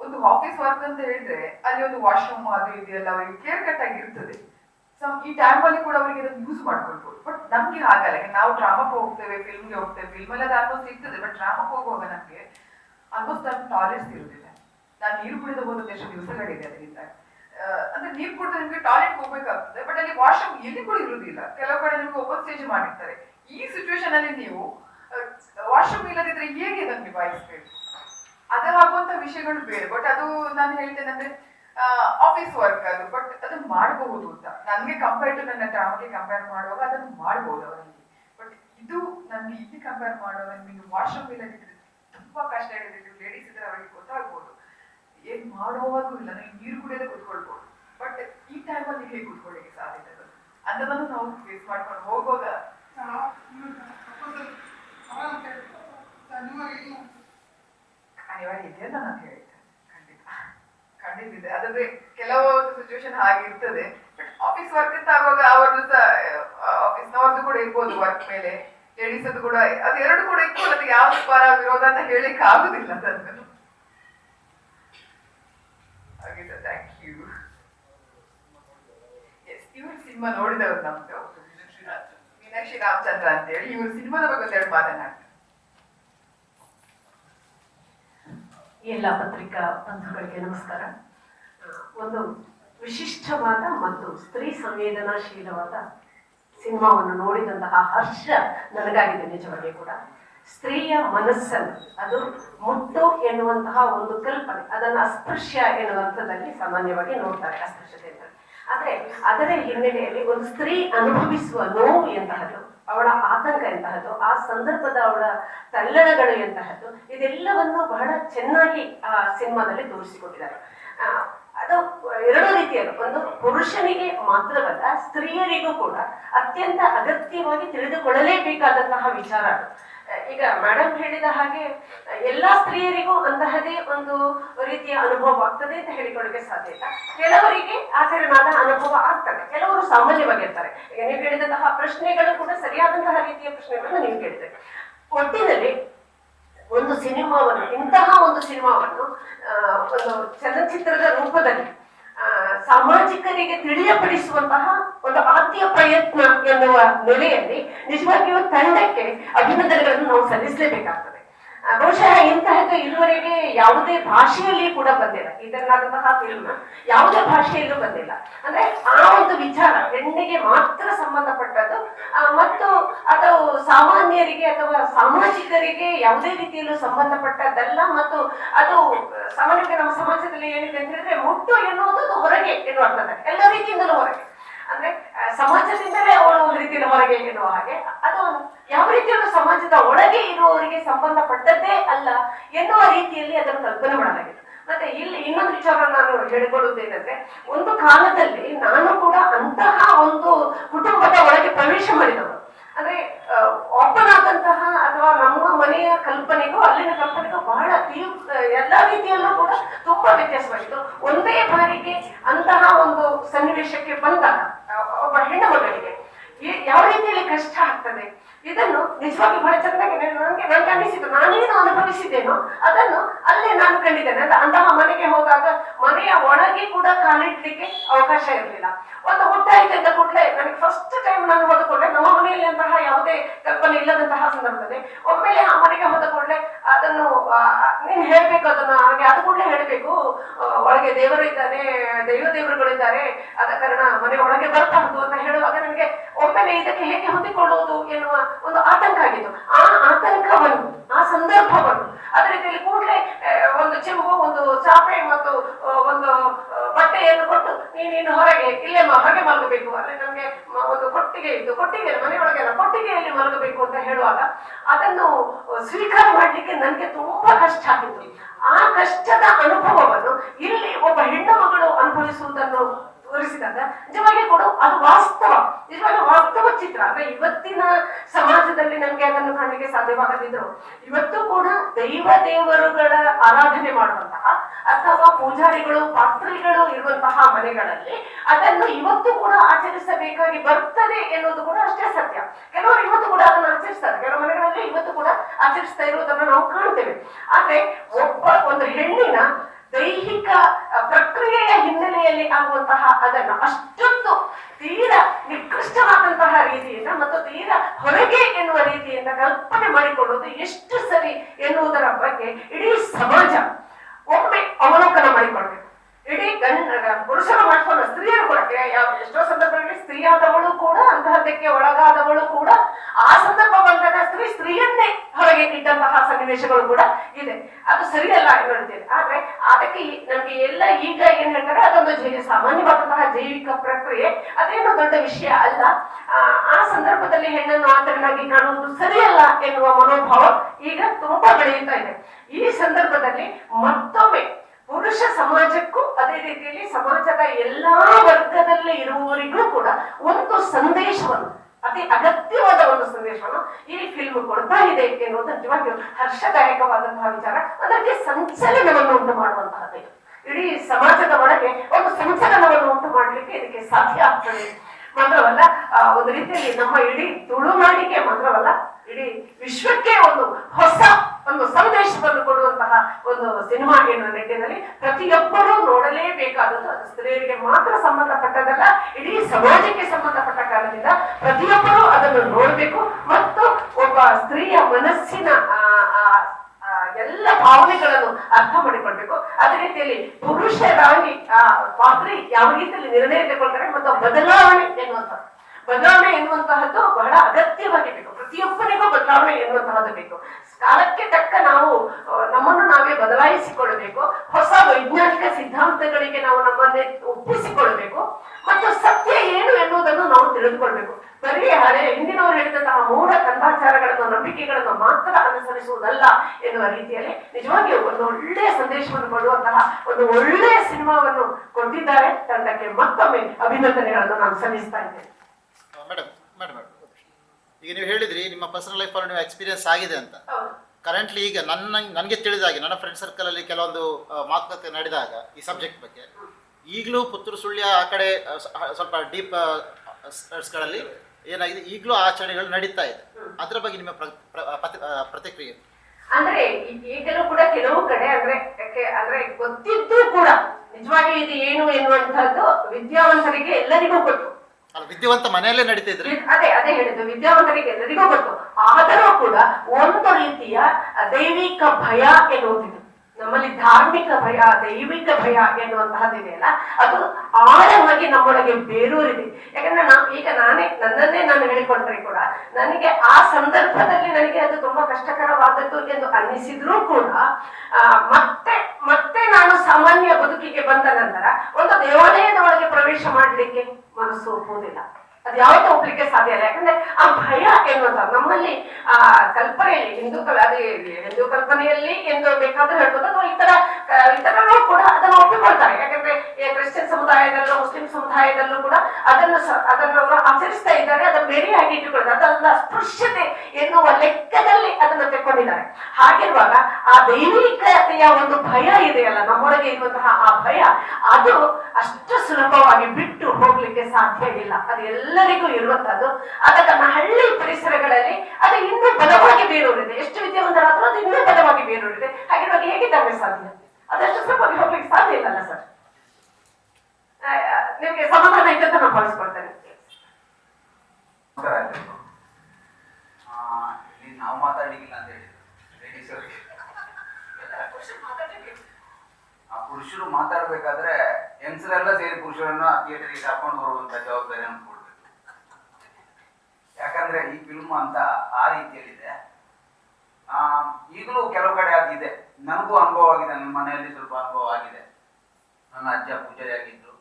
ಒಂದು ಆಫೀಸ್ ವರ್ಕ್ ಅಂತ ಹೇಳಿದ್ರೆ ಅಲ್ಲಿ ಒಂದು ವಾಶ್ರೂಮ್ ಅದು ಇದು ಎಲ್ಲ ಅವರಿಗೆ ಕ್ಲಿಯರ್ ಕಟ್ ಆಗಿ ಇರ್ತದೆ. ಸೊ ಈ ಟೈಮ್ ಅಲ್ಲಿ ಕೂಡ ಅವರಿಗೆ ಅದನ್ನು ಯೂಸ್ ಮಾಡ್ಕೊಳ್ಬೋದು. ಬಟ್ ನಮ್ಗೆ ಹಾಗಲ್ಲ ನಾವು ಡ್ರಾಮಾಕ್ಕೆ ಹೋಗ್ತೇವೆ ಫಿಲ್ಮ್ಗೆ ಹೋಗ್ತೇವೆ ಫಿಲ್ಮ್ ಅಲ್ಲಿ ಅದು ಆಲ್ಮೋಸ್ಟ್ ಇರ್ತದೆ. ಬಟ್ ಡ್ರಾಮಾಕ್ಕೆ ಹೋಗುವಾಗ ನಮ್ಗೆ ಆಲ್ಮೋಸ್ಟ್ ನಮ್ಮ ಟಾಯ್ಲೆಟ್ಸ್ ಇರುವುದಿಲ್ಲ ನಾನು ನೀರು ಕುಡಿದ ಒಂದೊಂದು ಎಷ್ಟು ದಿವಸಗಳಿದೆ ಅದರಿಂದ. ಅಂದ್ರೆ ನೀರ್ ಕುಡಿದ್ರೆ ನಿಮ್ಗೆ ಟಾಯ್ಲೆಟ್ ಹೋಗ್ಬೇಕಾಗ್ತದೆ ಬಟ್ ಅಲ್ಲಿ ವಾಶ್ರೂಮ್ ಎಲ್ಲಿ ಕೂಡ ಇರುವುದಿಲ್ಲ ಕೆಲವು ಕಡೆ ನಿಮ್ಗೆ ಓಪನ್ ಸ್ಟೇಜ್ ಮಾಡಿರ್ತಾರೆ. ಈ ಸಿಚುವೇಶನ್ ಅಲ್ಲಿ ನೀವು ವಾಶ್ರೂಮ್ ಇಲ್ಲದಿದ್ರೆ ಹೇಗೆ ಅದನ್ನು ನಿಭಾಯಿಸ್ಬೇಕು ಅದು ಆಗುವಂತ ವಿಷಯಗಳು ಬೇರೆ ಬಟ್ ಅದು ನಾನು ಹೇಳ್ತೇನೆ ಅಂದ್ರೆ ಆಫೀಸ್ ವರ್ಕ್ ಅದು. ಬಟ್ ಅದು ಮಾಡಬಹುದು ಅಂತ. ನನಗೆ ಕಂಪೇರ್ ಟು ನನ್ನ ಡ್ರಾಮಾಗೆ ಕಂಪೇರ್ ಮಾಡುವಾಗ ಅದನ್ನು ಮಾಡಬಹುದು ಅವರಿಗೆ. ಬಟ್ ಇದು ನನ್ಗೆ ಇಲ್ಲಿ ಕಂಪೇರ್ ಮಾಡುವಾಗ ನಿಮಗೆ ವಾಶ್ರೂಮ್ ಇಲ್ಲದಿದ್ರೆ ತುಂಬಾ ಕಷ್ಟ ಹಿಡಿದಿದ್ದು ಲೇಡೀಸ್ ಇದ್ರೆ ಅವರಿಗೆ ಗೊತ್ತಾಗ್ಬೋದು. ಮಾಡುವಾಗೂ ಇಲ್ಲ. ನೀವು ನೀರು ಕುಡಿಯದೆ ಕೂತ್ಕೊಳ್ಬಹುದು ಬಟ್ ಈ ಟೈಮಲ್ಲಿ ಹೇಗೆ ಕೂತ್ಕೊಳ್ಳಿಕ್ಕೆ ಸಾಧ್ಯತೆ ಅದು ಅದನ್ನು ನಾವು ಫೇಸ್ ಮಾಡ್ಕೊಂಡು ಹೋಗುವಾಗ ಅನಿವಾರ್ಯ ಇಲ್ಲ ಅಂತ. ಅನಿವಾರ್ಯ ಇದೆ ಅಂತ ನಾನು ಹೇಳ್ತೇನೆ ಖಂಡಿತ. ಖಂಡಿತ ಇದೆ. ಅದಂದ್ರೆ ಕೆಲವೊಂದು ಸಿಚುವೇಶನ್ ಹಾಗೆ ಇರ್ತದೆ ಬಟ್ ಆಫೀಸ್ ವರ್ಕ್ ಅಂತ ಆಗುವಾಗ ಅವರದ್ದು ಸಹ ಆಫೀಸ್ನವ್ರದ್ದು ಕೂಡ ಇರ್ಬೋದು ವರ್ಕ್ ಮೇಲೆ. ಲೇಡೀಸ್ ಅದು ಕೂಡ ಅದು ಎರಡು ಕೂಡ ಇಟ್ಕೊಂಡು ಅದಕ್ಕೆ ಯಾವ್ದು ಪರ ವಿರೋಧ ಅಂತ ಹೇಳಿಕ್ಕೆ ಆಗುದಿಲ್ಲ ಅದನ್ನು ಹಾಗೆ ಸರ್ ಥ್ಯಾಂಕ್ ಯು ಎಸ್ ಇವರು ಸಿನಿಮಾ ನೋಡಿದವರು ನಮ್ದು ಮೀನಾಕ್ಷಿ ರಾಮಚಂದ್ರ ಅಂತ ಹೇಳಿ ಇವರು ಸಿನಿಮಾದ ಬಗ್ಗೆ ಒಂದೆರಡು ಮಾತನಾಡ್ತಾರೆ. ಎಲ್ಲ ಪತ್ರಿಕಾ ಬಂಧುಗಳಿಗೆ ನಮಸ್ಕಾರ. ಒಂದು ವಿಶಿಷ್ಟವಾದ ಮತ್ತು ಸ್ತ್ರೀ ಸಂವೇದನಾಶೀಲವಾದ ಸಿನಿಮಾವನ್ನು ನೋಡಿದಂತಹ ಹರ್ಷ ನನಗಾಗಿದೆ ನಿಜವಾಗಿ ಕೂಡ. ಸ್ತ್ರೀಯ ಮನಸ್ಸನ್ನು, ಅದು ಮುಟ್ಟು ಎನ್ನುವಂತಹ ಒಂದು ಕಲ್ಪನೆ, ಅದನ್ನು ಅಸ್ಪೃಶ್ಯ ಎನ್ನುವಂಥದ್ದಲ್ಲಿ ಸಾಮಾನ್ಯವಾಗಿ ನೋಡ್ತಾರೆ ಅಸ್ಪೃಶ್ಯತೆಯಿಂದ ಆದರೆ ಅದರ ಹಿನ್ನೆಲೆಯಲ್ಲಿ ಒಂದು ಸ್ತ್ರೀ ಅನುಭವಿಸುವ ನೋವು ಎಂತಹದ್ದು, ಅವಳ ಆತಂಕ ಎಂತಹದ್ದು, ಆ ಸಂದರ್ಭದ ಅವಳ ತಲ್ಲಣಗಳು ಎಂತಹದ್ದು, ಇದೆಲ್ಲವನ್ನು ಬಹಳ ಚೆನ್ನಾಗಿ ಆ ಸಿನಿಮಾದಲ್ಲಿ ತೋರಿಸಿಕೊಟ್ಟಿದ್ದಾರೆ. ಅದು ಎರಡು ರೀತಿಯಲ್ಲ, ಒಂದು ಪುರುಷನಿಗೆ ಮಾತ್ರವಲ್ಲ, ಸ್ತ್ರೀಯರಿಗೂ ಕೂಡ ಅತ್ಯಂತ ಅಗತ್ಯವಾಗಿ ತಿಳಿದುಕೊಳ್ಳಲೇಬೇಕಾದಂತಹ ವಿಚಾರ ಅದು. ಈಗ ಮೇಡಮ್ ಹೇಳಿದ ಹಾಗೆ ಎಲ್ಲಾ ಸ್ತ್ರೀಯರಿಗೂ ಅಂತಹದೇ ಒಂದು ರೀತಿಯ ಅನುಭವ ಆಗ್ತದೆ ಅಂತ ಹೇಳಿಕೊಳ್ಳಕ್ಕೆ ಸಾಧ್ಯ ಇಲ್ಲ. ಕೆಲವರಿಗೆ ಆ ಅನುಭವ ಆಗ್ತದೆ. ಕೆಲವರು ಸಾಮಾನ್ಯವಾಗಿರ್ತಾರೆ. ಈಗ ನೀವು ಕೇಳಿದಂತಹ ಪ್ರಶ್ನೆಗಳು ಕೂಡ ಸರಿಯಾದಂತಹ ರೀತಿಯ ಪ್ರಶ್ನೆಗಳನ್ನು ನೀವು ಕೇಳಿದ್ರೆ. ಒಟ್ಟಿನಲ್ಲಿ ಒಂದು ಸಿನಿಮಾವನ್ನು, ಇಂತಹ ಒಂದು ಸಿನಿಮಾವನ್ನು ಒಂದು ಚಲನಚಿತ್ರದ ರೂಪದಲ್ಲಿ ಸಾಮಾಜಿಕರಿಗೆ ತಿಳಿಯಪಡಿಸುವಂತಹ ಒಂದು ಆತ್ಯ ಪ್ರಯತ್ನ ಎನ್ನುವ ನೆಲೆಯಲ್ಲಿ ನಿಜವಾಗಿಯೂ ತಂಡಕ್ಕೆ ಅಭಿನಂದನೆಗಳನ್ನು ನಾವು ಸಲ್ಲಿಸಲೇಬೇಕಾಗ್ತದೆ. ಬಹುಶಃ ಇಂತಹದ್ದು ಇದುವರೆಗೆ ಯಾವುದೇ ಭಾಷೆಯಲ್ಲಿ ಕೂಡ ಬಂದಿಲ್ಲ. ಇದರಲ್ಲಾದಂತಹ ಫಿಲ್ಮ್ ಯಾವುದೇ ಭಾಷೆಯಲ್ಲೂ ಬಂದಿಲ್ಲ. ಅಂದ್ರೆ ಆ ಒಂದು ವಿಚಾರ ಹೆಣ್ಣಿಗೆ ಮಾತ್ರ ಸಂಬಂಧಪಟ್ಟದ್ದು ಮತ್ತು ಅದು ಸಾಮಾನ್ಯರಿಗೆ ಅಥವಾ ಸಾಮಾಜಿಕರಿಗೆ ಯಾವುದೇ ರೀತಿಯಲ್ಲೂ ಸಂಬಂಧಪಟ್ಟದ್ದಲ್ಲ, ಮತ್ತು ಅದು, ಸಾಮಾನ್ಯವಾಗಿ ನಮ್ಮ ಸಮಾಜದಲ್ಲಿ ಏನಿದೆ ಅಂತ ಹೇಳಿದ್ರೆ ಮುಟ್ಟು ಎನ್ನುವುದು ಹೊರಗೆ ಎನ್ನುವಂಥದ್ದು. ಎಲ್ಲ ರೀತಿಯಿಂದಲೂ ಹೊರಗೆ. ಅಂದ್ರೆ ಸಮಾಜದಿಂದಲೇ ಅವಳು ಒಂದು ರೀತಿಯಲ್ಲಿ ಹೊರಗೆ ಇರುವ ಹಾಗೆ, ಅದು ಯಾವ ರೀತಿಯಲ್ಲೂ ಸಮಾಜದ ಒಳಗೆ ಇರುವವರಿಗೆ ಸಂಬಂಧಪಟ್ಟದ್ದೇ ಅಲ್ಲ ಎನ್ನುವ ರೀತಿಯಲ್ಲಿ ಅದನ್ನು ಕಲ್ಪನೆ ಮಾಡಲಾಗಿದೆ. ಮತ್ತೆ ಇಲ್ಲಿ ಇನ್ನೊಂದು ವಿಚಾರ ನಾನು ಹೇಳಿಕೊಳ್ಳುವುದೇನೆಂದ್ರೆ, ಒಂದು ಕಾಲದಲ್ಲಿ ನಾನು ಕೂಡ ಅಂತಹ ಒಂದು ಕುಟುಂಬದ ಒಳಗೆ ಪ್ರವೇಶ ಮಾಡಿದವರು ಅಂದ್ರೆ ಓಪನ್ ಆದಂತಹ ಅಥವಾ ನಮ್ಮ ಮನೆಯ ಕಲ್ಪನೆಗೂ, ಅಲ್ಲಿನ ಕಲ್ಪನೆಗೂ ಬಹಳ ತೀವ್ರ ಎಲ್ಲಾ ರೀತಿಯಲ್ಲೂ ಕೂಡ ತುಂಬಾ ವ್ಯತ್ಯಾಸವಾಗಿತ್ತು ಒಂದೇ ಬಾರಿಗೆ ಅಂತಹ ಒಂದು ಸನ್ನಿವೇಶಕ್ಕೆ ಬಂದಾಗ ಒಬ್ಬ ಹೆಣ್ಣು ಮಗಳಿಗೆ ಯಾವ ರೀತಿಯಲ್ಲಿ ಕಷ್ಟ ಆಗ್ತದೆ? ಇದನ್ನು ನಿಜವಾಗಿ ಬಹಳ ಚೆನ್ನಾಗಿ ನನಗೆ ನನಗೆ ಅನಿಸಿತು ನಾನೇನು ಅನುಭವಿಸಿದ್ದೇನೋ, ಅದನ್ನು ಅಲ್ಲೇ ನಾನು ಕಂಡಿದ್ದೇನೆ. ಅಂತಹ ಮನೆಗೆ ಹೋದಾಗ ಮನೆಯ ಒಳಗೆ ಕೂಡ ಕಾಲಿಡ್ಲಿಕ್ಕೆ ಅವಕಾಶ ಇರಲಿಲ್ಲ. ಒಂದು ಹುಟ್ಟಾಯ್ತು ಅಂತ ಕೂಡಲೇ ನನಗೆ ಫಸ್ಟ್ ಟೈಮ್ ನಾನು ಹೋದ ನಮ್ಮ ಮನೆಯಲ್ಲಿ ಅಂತಹ ಯಾವುದೇ ಕಲ್ಪನೆ ಇಲ್ಲದಂತಹ ಸಂದರ್ಭದಲ್ಲಿ ಒಮ್ಮೆಲೆ ಆ ಮನೆಗೆ ಹೋದ ಕೂಡಲೇ ಅದನ್ನು ನೀನು ಹೇಳ್ಬೇಕು ಅದನ್ನ, ಹಾಗೆ ಅದು ಕೂಡಲೇ ಹೇಳಬೇಕು. ಒಳಗೆ ದೇವರು ಇದ್ದಾನೆ, ದೈವ ದೇವರುಗಳಿದ್ದಾರೆ. ಆದ ಕಾರಣ ಮನೆ ಒಳಗೆ ಬರ್ತಾ ಅಂತ ಹೇಳುವಾಗ ನನಗೆ ಒಮ್ಮೆಲೆ ಇದಕ್ಕೆ ಹೇಗೆ ಹೊಂದಿಕೊಳ್ಳುವುದು ಎನ್ನುವ ಒಂದು ಆತಂಕ ಆಗಿತ್ತು. ಆ ಆತಂಕವನ್ನು, ಆ ಸಂದರ್ಭವನ್ನು, ಅದೇ ರೀತಿಯಲ್ಲಿ ಕೂಡಲೇ ಒಂದು ಚೆಂಬು ಒಂದು ಚಾಪೆ ಮತ್ತು ಒಂದು ಬಟ್ಟೆಯನ್ನು ಕೊಟ್ಟು ನೀನು ಹೊರಗೆ, ಇಲ್ಲೇ ಹೊರಗೆ ಮಲಗಬೇಕು. ಅಂದ್ರೆ ನಮಗೆ ಒಂದು ಕೊಟ್ಟಿಗೆ ಇದ್ದು ಕೊಟ್ಟಿಗೆ ಮನೆಯೊಳಗೆಲ್ಲ ಕೊಟ್ಟಿಗೆಯಲ್ಲಿ ಮಲಗಬೇಕು ಅಂತ ಹೇಳುವಾಗ ಅದನ್ನು ಸ್ವೀಕಾರ ಮಾಡಲಿಕ್ಕೆ ನನಗೆ ತುಂಬಾ ಕಷ್ಟ ಆಗಿತ್ತು. ಆ ಕಷ್ಟದ ಅನುಭವವನ್ನು ಇಲ್ಲಿ ಒಬ್ಬ ಹೆಣ್ಣು ಮಗಳು ಅನುಭವಿಸುವುದನ್ನು ತೋರಿಸಿದಾಗ ನಿಜವಾಗಿ ಕೂಡ, ಅದು ವಾಸ್ತವ. ನಿಜವಾಗಿ ವಾಸ್ತವ ಚಿತ್ರ. ಅಂದ್ರೆ ಇವತ್ತಿನ ಸಮಾಜದಲ್ಲಿ ನಮ್ಗೆ ಅದನ್ನು ಕಾಣಲಿಕ್ಕೆ ಸಾಧ್ಯವಾಗದಿದ್ರು. ಇವತ್ತು ಕೂಡ ದೈವ ದೇವರುಗಳ ಆರಾಧನೆ ಮಾಡುವಂತಹ ಅಥವಾ ಪೂಜಾರಿಗಳು, ಪಾತ್ರಿಗಳು ಇರುವಂತಹ ಮನೆಗಳಲ್ಲಿ ಅದನ್ನು ಇವತ್ತು ಕೂಡ ಆಚರಿಸಬೇಕಾಗಿ ಬರ್ತದೆ ಎನ್ನುವುದು ಕೂಡ ಅಷ್ಟೇ ಸತ್ಯ. ಕೆಲವರು ಇವತ್ತು ಕೂಡ ಅದನ್ನು ಆಚರಿಸ್ತಾರೆ. ಕೆಲವು ಮನೆಗಳಲ್ಲಿ ಇವತ್ತು ಕೂಡ ಆಚರಿಸ್ತಾ ಇರುವುದನ್ನು ನಾವು ಕಾಣ್ತೇವೆ. ಆದ್ರೆ ಒಬ್ಬ ಒಂದು ಹೆಣ್ಣಿನ ದೈಹಿಕ ಪ್ರಕ್ರಿಯೆಯ ಹಿನ್ನೆಲೆಯಲ್ಲಿ ಆಗುವಂತಹ ಅದನ್ನು ಅಷ್ಟೊಂದು ತೀರಾ ನಿಕೃಷ್ಟವಾದಂತಹ ರೀತಿಯಿಂದ ಮತ್ತು ತೀರಾ ಹೊರಗೆ ಎನ್ನುವ ರೀತಿಯಿಂದ ಕಲ್ಪನೆ ಮಾಡಿಕೊಳ್ಳುವುದು ಎಷ್ಟು ಸರಿ ಎನ್ನುವುದರ ಬಗ್ಗೆ ಇಡೀ ಸಮಾಜ ಒಮ್ಮೆ ಅವಲೋಕನ ಮಾಡಿಕೊಳ್ಬೇಕು. ಇಡೀ ಪುರುಷರು ಮಾಡ್ಕೊಂಡು ಸ್ತ್ರೀಯರು ಕೂಡ ಎಷ್ಟೋ ಸಂದರ್ಭಗಳಲ್ಲಿ ಸ್ತ್ರೀಯಾದವಳು ಕೂಡ, ಅಂತಹದ್ದಕ್ಕೆ ಒಳಗಾದವಳು ಕೂಡ, ಆ ಸಂದರ್ಭ ಬಂದಾಗ ಸ್ತ್ರೀ ಸ್ತ್ರೀಯನ್ನೇ ಹೊರಗೆ ಇಟ್ಟಂತಹ ಸನ್ನಿವೇಶಗಳು ಕೂಡ ಇದೆ. ಅದು ಸರಿಯಲ್ಲ ಹೇಳ್ತೇನೆ ಆದ್ರೆ ಅದಕ್ಕೆ ನಮ್ಗೆ ಎಲ್ಲ ಈಗ ಏನ್ ಹೇಳ್ತಾರೆ, ಅದೊಂದು ಸಾಮಾನ್ಯವಾದಂತಹ ಜೈವಿಕ ಪ್ರಕ್ರಿಯೆ. ಅದೇನು ದೊಡ್ಡ ವಿಷಯ ಅಲ್ಲ. ಆ ಸಂದರ್ಭದಲ್ಲಿ ಹೆಣ್ಣನ್ನು ಆತರನಾಗಿ ಕಾಣುವುದು ಸರಿಯಲ್ಲ ಎನ್ನುವ ಮನೋಭಾವ ಈಗ ತುಂಬಾ ಬೆಳೆಯುತ್ತಾ ಇದೆ. ಈ ಸಂದರ್ಭದಲ್ಲಿ ಮತ್ತೊಮ್ಮೆ ಪುರುಷ ಸಮಾಜಕ್ಕೂ ಅದೇ ರೀತಿಯಲ್ಲಿ ಸಮಾಜದ ಎಲ್ಲಾ ವರ್ಗದಲ್ಲಿ ಇರುವವರಿಗೂ ಕೂಡ ಒಂದು ಸಂದೇಶವನ್ನು, ಅತಿ ಅಗತ್ಯವಾದ ಒಂದು ಸಂದೇಶವನ್ನು ಈ ಫಿಲ್ಮ್ ಕೊಡ್ತಾ ಇದೆ ಎನ್ನುವುದು ನಿಜವಾಗಿಯೂ ಹರ್ಷದಾಯಕವಾದಂತಹ ವಿಚಾರ ಅದಕ್ಕೆ ಸಂಚಲನವನ್ನು ಉಂಟು ಮಾಡುವಂತಹದ್ದು. ಇಡೀ ಸಮಾಜದ ಒಳಗೆ ಒಂದು ಸಂಚಲನವನ್ನು ಉಂಟು ಮಾಡಲಿಕ್ಕೆ ಇದಕ್ಕೆ ಸಾಧ್ಯ ಆಗ್ತದೆ ಮಾತ್ರವಲ್ಲ ಒಂದು ರೀತಿಯಲ್ಲಿ ನಮ್ಮ ಇಡೀ ತುಳುನಾಡಿಗೆ ಮಾತ್ರವಲ್ಲ, ಇಡೀ ವಿಶ್ವಕ್ಕೆ ಒಂದು ಹೊಸ ಒಂದು ಸಂದೇಶವನ್ನು ಕೊಡುವಂತಹ ಒಂದು ಸಿನಿಮಾ ಎನ್ನುವ ನಿಟ್ಟಿನಲ್ಲಿ ಪ್ರತಿಯೊಬ್ಬರೂ ನೋಡಲೇಬೇಕಾದದ್ದು. ಅದು ಸ್ತ್ರೀಯರಿಗೆ ಮಾತ್ರ ಸಂಬಂಧಪಟ್ಟದಲ್ಲ ಇಡೀ ಸಮಾಜಕ್ಕೆ ಸಂಬಂಧಪಟ್ಟ ಕಾರಣದಿಂದ ಪ್ರತಿಯೊಬ್ಬರೂ ಅದನ್ನು ನೋಡಬೇಕು. ಮತ್ತು ಒಬ್ಬ ಸ್ತ್ರೀಯ ಮನಸ್ಸಿನ ಎಲ್ಲ ಭಾವನೆಗಳನ್ನು ಅರ್ಥ ಮಾಡಿಕೊಳ್ಬೇಕು. ಅದೇ ರೀತಿಯಲ್ಲಿ ಪುರುಷರಾಗಿ, ಆ, ಪಾತ್ರಿ ಯಾವ ರೀತಿಯಲ್ಲಿ ನಿರ್ಣಯ ತಗೊಳ್ತಾರೆ ಮತ್ತು ಬದಲಾವಣೆ ಎನ್ನುವಂಥದ್ದು. ಬದಲಾವಣೆ ಎನ್ನುವಂತಹದ್ದು ಬಹಳ ಅಗತ್ಯವಾಗಿ ಬೇಕು ಪ್ರತಿಯೊಬ್ಬನಿಗೂ ಬದಲಾವಣೆ ಎನ್ನುವಂತಹದ್ದು ಬೇಕು. ಕಾಲಕ್ಕೆ ತಕ್ಕ ನಾವು ನಮ್ಮನ್ನು ನಾವೇ ಬದಲಾಯಿಸಿಕೊಳ್ಳಬೇಕು. ಹೊಸ ವೈಜ್ಞಾನಿಕ ಸಿದ್ಧಾಂತಗಳಿಗೆ ನಾವು ನಮ್ಮನ್ನೇ ಒಪ್ಪಿಸಿಕೊಳ್ಬೇಕು ಮತ್ತು ಸತ್ಯ ಏನು ಎನ್ನುವುದನ್ನು ನಾವು ತಿಳಿದುಕೊಳ್ಬೇಕು. ಬರೀ ಹಳೆ ಹಿಂದಿನವರು ಹೇಳಿದಂತಹ ಮೂಢ ಕಂದಾಚಾರಗಳನ್ನು, ನಂಬಿಕೆಗಳನ್ನು ಮಾತ್ರ ಅನುಸರಿಸುವುದಲ್ಲ ಎನ್ನುವ ರೀತಿಯಲ್ಲಿ ನಿಜವಾಗಿ ಒಂದು ಒಳ್ಳೆಯ ಸಂದೇಶವನ್ನು ಕೊಡುವಂತಹ ಒಂದು ಒಳ್ಳೆಯ ಸಿನಿಮಾವನ್ನು ಕೊಟ್ಟಿದ್ದಾರೆ. ತಂಡಕ್ಕೆ ಮತ್ತೊಮ್ಮೆ ಅಭಿನಂದನೆಗಳನ್ನು ನಾನು ಸಲ್ಲಿಸ್ತಾ ಇದ್ದೇನೆ. ಮೇಡಮ್ ಮೇಡಮ್ ಮೇಡಮ್ ಈಗ ನೀವು ಹೇಳಿದ್ರಿ ನಿಮ್ಮ ಪರ್ಸನಲ್ ಲೈಫಲ್ಲಿ ನೀವು ಎಕ್ಸ್ಪೀರಿಯನ್ಸ್ ಆಗಿದೆ ಅಂತ. ಕರೆಂಟ್ಲಿ ಈಗ ನನ್ನ ನನಗೆ ತಿಳಿದ ಹಾಗೆ ನನ್ನ ಫ್ರೆಂಡ್ ಸರ್ಕಲಲ್ಲಿ ಕೆಲವೊಂದು ಮಾತುಕತೆ ನಡೆದಾಗ ಈ ಸಬ್ಜೆಕ್ಟ್ ಬಗ್ಗೆ ಈಗಲೂ ಪುತ್ತೂರು ಸುಳ್ಯ ಆ ಕಡೆ ಸ್ವಲ್ಪ ಡೀಪ್ಗಳಲ್ಲಿ ಏನಾಗಿದೆ ಈಗಲೂ ಆಚರಣೆಗಳು ನಡೀತಾ ಇದೆ. ಅದರ ಬಗ್ಗೆ ನಿಮ್ಮ ಪ್ರತಿಕ್ರಿಯೆ ಅಂದ್ರೆ ಈಗಲೂ ಕೂಡ ಕೆಲವು ಕಡೆ ಅಂದ್ರೆ ಅಂದ್ರೆ ಗೊತ್ತಿದ್ದು ಕೂಡ ನಿಜವಾಗಿ ಇದು ಏನು ಎನ್ನುವಂತಹದ್ದು ವಿದ್ಯಾವಂತರಿಗೆ ಎಲ್ಲರಿಗೂ ಗೊತ್ತು. ಅಲ್ಲ, ವಿದ್ಯಾವಂತ ಮನೆಯಲ್ಲೇ ನಡೀತಿದ್ರಿ ಅದೇ ಅದೇ ಹೇಳಿದ್ದು, ವಿದ್ಯಾವಂತರಿಗೆ ಎಲ್ಲರಿಗೂ ಗೊತ್ತು. ಆದರೂ ಕೂಡ ಒಂದು ರೀತಿಯ ದೈವಿಕ ಭಯ ಎನ್ನುವುದಿದೆ ನಮ್ಮಲ್ಲಿ ಧಾರ್ಮಿಕ ಭಯ, ದೈವಿಕ ಭಯ ಎನ್ನುವಂತಹದ್ದಿದೆಯಲ್ಲ ಅದು ಆಳವಾಗಿ ನಮ್ಮೊಳಗೆ ಬೇರೂರಿದೆ. ಯಾಕಂದ್ರೆ ನಾವು ಈಗ ನಾನೇ, ನನ್ನನ್ನೇ ನಾನು ಹೇಳಿಕೊಂಡ್ರೆ ಕೂಡ ನನಗೆ ಆ ಸಂದರ್ಭದಲ್ಲಿ ನನಗೆ ಅದು ತುಂಬಾ ಕಷ್ಟಕರವಾದದ್ದು ಎಂದು ಅನ್ನಿಸಿದ್ರೂ ಕೂಡ ಮತ್ತೆ ಮತ್ತೆ ನಾನು ಸಾಮಾನ್ಯ ಬದುಕಿಗೆ ಬಂದ ನಂತರ ಒಂದು ದೇವಾಲಯದ ಒಳಗೆ ಪ್ರವೇಶ ಮಾಡಲಿಕ್ಕೆ ಮನಸ್ಸು ಒಪ್ಪುವುದಿಲ್ಲ ಅದು ಯಾವತ್ತೂ ಒಪ್ಲಿಕ್ಕೆ ಸಾಧ್ಯ ಇಲ್ಲ. ಯಾಕಂದ್ರೆ ಆ ಭಯ ಎನ್ನುವಂತ ನಮ್ಮಲ್ಲಿ, ಆ, ಕಲ್ಪನೆಯಲ್ಲಿ, ಹಿಂದೂ ಕಲ ಅದೇ ಹಿಂದೂ ಕಲ್ಪನೆಯಲ್ಲಿ ಎಂದು ಬೇಕಾದ್ರೂ ಹೇಳ್ಬೋದು, ಅಥವಾ ಇತರ ಇತರರು ಕೂಡ ಅದನ್ನು ಒಪ್ಪಿಕೊಳ್ತಾರೆ. ಯಾಕಂದ್ರೆ ಕ್ರಿಶ್ಚಿಯನ್ ಸಮುದಾಯದಲ್ಲೂ, ಮುಸ್ಲಿಂ ಸಮುದಾಯದಲ್ಲೂ ಕೂಡ ಅದನ್ನು ಅದನ್ನು ಅವರು ಆಚರಿಸ್ತಾ ಇದ್ದಾರೆ, ಅದನ್ನು ಬೇರೆಯಾಗಿ ಇಟ್ಟುಕೊಳ್ಳೋದು ಅದನ್ನ ಸ್ಪೃಶ್ಯತೆ ಎನ್ನುವ ಲೆಕ್ಕದಲ್ಲಿ ಅದನ್ನು ತೆಕ್ಕೊಂಡಿದ್ದಾರೆ. ಹಾಗಿರುವಾಗ ಆ ದೈವಿಕತೆಯ ಒಂದು ಭಯ ಇದೆಯಲ್ಲ, ನಮ್ಮೊಳಗೆ ಇರುವಂತಹ ಆ ಭಯ, ಅದು ಅಷ್ಟು ಸುಲಭವಾಗಿ ಬಿಟ್ಟು ಹೋಗ್ಲಿಕ್ಕೆ ಸಾಧ್ಯ ಇಲ್ಲ. ಅದು ಎಲ್ಲರಿಗೂ ಇರುವಂತದ್ದು ಅದಕ್ಕೆ ನಮ್ಮ ಹಳ್ಳಿ ಪರಿಸರಗಳಲ್ಲಿ ಅದು ಇನ್ನೂ ಬಲವಾಗಿ ಬೇರೂರಿದೆ. ಎಷ್ಟು ವಿದ್ಯಾವಂತರಾದ್ರೂ ಅದು ಇನ್ನೂ ಬಲವಾಗಿ ಬೇರೂರಿದೆ. ಹಾಗಿರುವಾಗ ಹೇಗಿದ್ದಾರೆ ಸಾಧ್ಯ? ಅದಷ್ಟು ಸ್ವಲ್ಪ ಹೋಗ್ಲಿಕ್ಕೆ ಸಾಧ್ಯ ಇಲ್ಲಲ್ಲ ಸರ್? ನಿಮಗೆ ಸಮಾಧಾನ ಇದೆ ಅಂತ ನಾನು ಭಾವಿಸ್ಕೊಳ್ತೇನೆ. ಆ, ಇಲ್ಲಿ ನಾವು ಮಾತಾಡ್ಲಿಕ್ಕಿಲ್ಲ ಅಂತ ಹೇಳಿದ್ರು. ಲೇಡೀಸ್ ಅವರಿಗೆ. ಆ ಪುರುಷರು ಮಾತಾಡ್ಬೇಕಾದ್ರೆ ಹೆಂಗಸರೆಲ್ಲ ಸೇರಿ ಪುರುಷರನ್ನ ಥಿಯೇಟರ್ಗೆ ಕರ್ಕೊಂಡು ಬರುವಂತ ಜವಾಬ್ದಾರಿ ಕೊಡ್ಬೇಕು ಯಾಕಂದ್ರೆ ಈ ಫಿಲ್ಮ್ ಅಂತ ಆ ರೀತಿಯಲ್ಲಿದೆ. ಈಗಲೂ ಕೆಲವು ಕಡೆ ಆಗಿದೆ. ನನಗೂ ಅನುಭವ ಆಗಿದೆ ನನ್ನ ಮನೆಯಲ್ಲಿ ಸ್ವಲ್ಪ ಅನುಭವ ಆಗಿದೆ. ನನ್ನ ಅಜ್ಜ ಪೂಜಾರಿ ಆಗಿದ್ರು